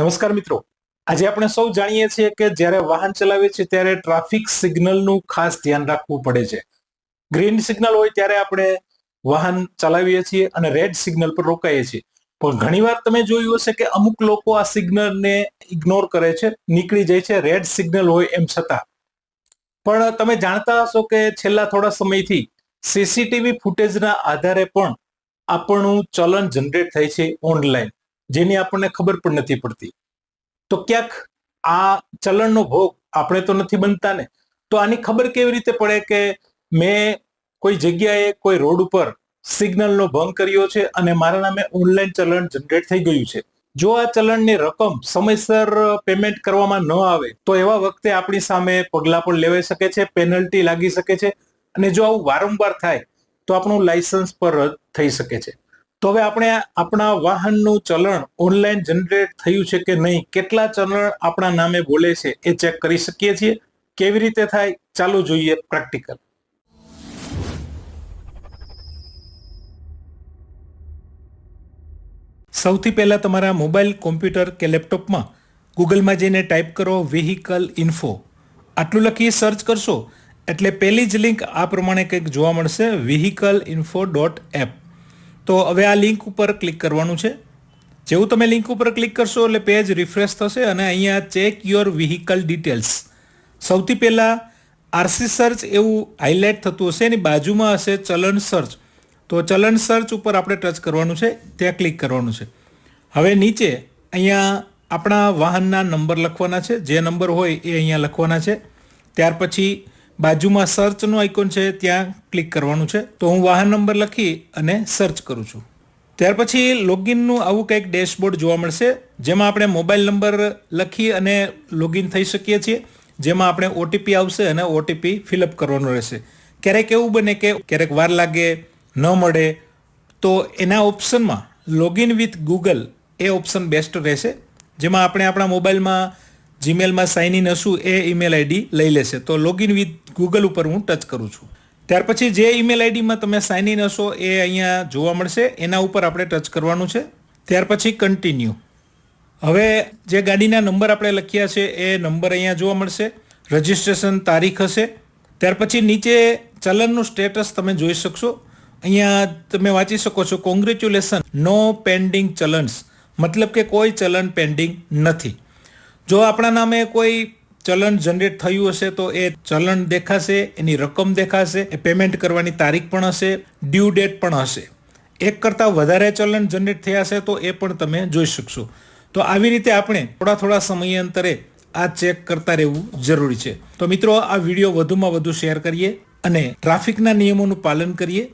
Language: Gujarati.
નમસ્કાર મિત્રો. આજે આપણે સૌ જાણીએ છીએ કે જ્યારે વાહન ચલાવીએ છીએ ત્યારે ટ્રાફિક સિગ્નલનું ખાસ ધ્યાન રાખવું પડે છે. ગ્રીન સિગ્નલ હોય ત્યારે આપણે વાહન ચલાવીએ છીએ અને રેડ સિગ્નલ પર રોકાઈએ છીએ. પણ ઘણીવાર તમે જોયું હશે કે અમુક લોકો આ સિગ્નલને ઇગ્નોર કરે છે, નીકળી જાય છે, રેડ સિગ્નલ હોય એમ છતાં. પણ તમે જાણતા હશો કે છેલ્લા થોડા સમયથી સીસીટીવી ફૂટેજના આધારે પણ આપણું ચલન જનરેટ થાય છે ઓનલાઈન. જેની આપણને ખબર પણ નથી પડતી. તો ક્યાંક આ ચલણનો ભોગ આપણે તો નથી બનતા ને તો આની ખબર કેવી રીતે પડે કે મેં કોઈ જગ્યાએ કોઈ રોડ ઉપર સિગ્નલનો ભંગ કર્યો છે અને મારા નામે ઓનલાઈન ચલણ જનરેટ થઈ ગયું છે? જો આ ચલણની રકમ સમયસર પેમેન્ટ કરવામાં ન આવે, તો એવા વખતે આપણી સામે પગલાં પણ લેવાઈ શકે છે, પેનલ્ટી લાગી શકે છે અને જો આવું વારંવાર થાય, તો આપણું લાયસન્સ પર રદ થઈ શકે છે. તો હવે આપણે આપણા વાહનનું ચલણ ઓનલાઈન જનરેટ થયું છે કે નહીં? કેટલા ચલણ આપણા નામે બોલે છે એ ચેક કરી શકીએ છીએ. કેવી રીતે થાય? ચાલુ જોઈએ પ્રેક્ટિકલ સૌથી પહેલાં તમારા મોબાઈલ કોમ્પ્યુટર કે લેપટોપમાં ગૂગલમાં જઈને ટાઈપ કરો વેહિકલ ઇન્ફો આટલું લખી સર્ચ કરશો એટલે પહેલી જ લિંક આ પ્રમાણે કંઈક જોવા મળશે વેહિકલ ઇન્ફો ડોટ એપ તો હવે આ લિંક ઉપર ક્લિક કરવાનું છે. જેવું તમે લિંક ઉપર ક્લિક કરશો એટલે પેજ રિફ્રેશ થશે અને અહીંયા ચેક યોર વ્હીકલ ડિટેલ્સ સૌથી પહેલાં આરસી સર્ચ એવું હાઇલાઇટ થતું હશે, એની બાજુમાં હશે ચલણ સર્ચ તો ચલણ સર્ચ ઉપર આપણે ટચ કરવાનું છે, ત્યાં ક્લિક કરવાનું છે. હવે નીચે અહીંયા આપણા વાહનના નંબર લખવાના છે, જે નંબર હોય એ અહીંયા લખવાના છે. ત્યાર પછી બાજુમાં સર્ચનું આઇકોન છે, ત્યાં ક્લિક કરવાનું છે. તો હું વાહન નંબર લખી અને સર્ચ કરું છું. ત્યાર પછી લોગિનનું આવું કંઈક ડેશબોર્ડ જોવા મળશે, જેમાં આપણે મોબાઈલ નંબર લખી અને લોગિન થઈ શકીએ છીએ. જેમાં આપણે ઓટીપી આવશે અને ઓટીપી ફિલઅપ કરવાનો રહેશે. ક્યારેક એવું બને કે ક્યારેક વાર લાગે, ન મળે. તો એના ઓપ્શનમાં લોગિન વિથ ગૂગલ એ ઓપ્શન બેસ્ટ રહેશે. જેમાં આપણે આપણા મોબાઈલમાં જીમેલમાં સાઇન ઇન હશું, એ ઈમેલ આઈડી લઈ લેશે. તો લોગિન વિથ ગૂગલ ઉપર હું ટચ કરું છું. ત્યાર પછી જે ઈમેલ આઈડીમાં તમે સાઇન ઇન હશો, એ અહીંયા જોવા મળશે. એના ઉપર આપણે ટચ કરવાનું છે. ત્યાર પછી કન્ટિન્યુ હવે જે ગાડીના નંબર આપણે લખ્યા છે, એ નંબર અહીંયા જોવા મળશે. રજિસ્ટ્રેશન તારીખ હશે. ત્યાર પછી નીચે ચલનનું સ્ટેટસ તમે જોઈ શકશો. અહીંયા તમે વાંચી શકો છો કોંગ્રેચ્યુલેશન નો પેન્ડિંગ ચલન્સ મતલબ કે કોઈ ચલન પેન્ડિંગ નથી. જો આપણા નામે કોઈ ચલણ જનરેટ થયું હશે, તો એ ચલણ દેખાશે, એની રકમ દેખાશે, એ પેમેન્ટ કરવાની તારીખ પણ હશે ડ્યુ ડેટ પણ હશે. એક કરતાં વધારે ચલણ જનરેટ થયા હશે, તો એ પણ તમે જોઈ શકશો. તો આવી રીતે આપણે થોડા થોડા સમયાંતરે આ ચેક કરતા રહેવું જરૂરી છે. તો મિત્રો, આ વીડિયો વધુમાં વધુ શેર કરીએ અને ટ્રાફિકના નિયમોનું પાલન કરીએ.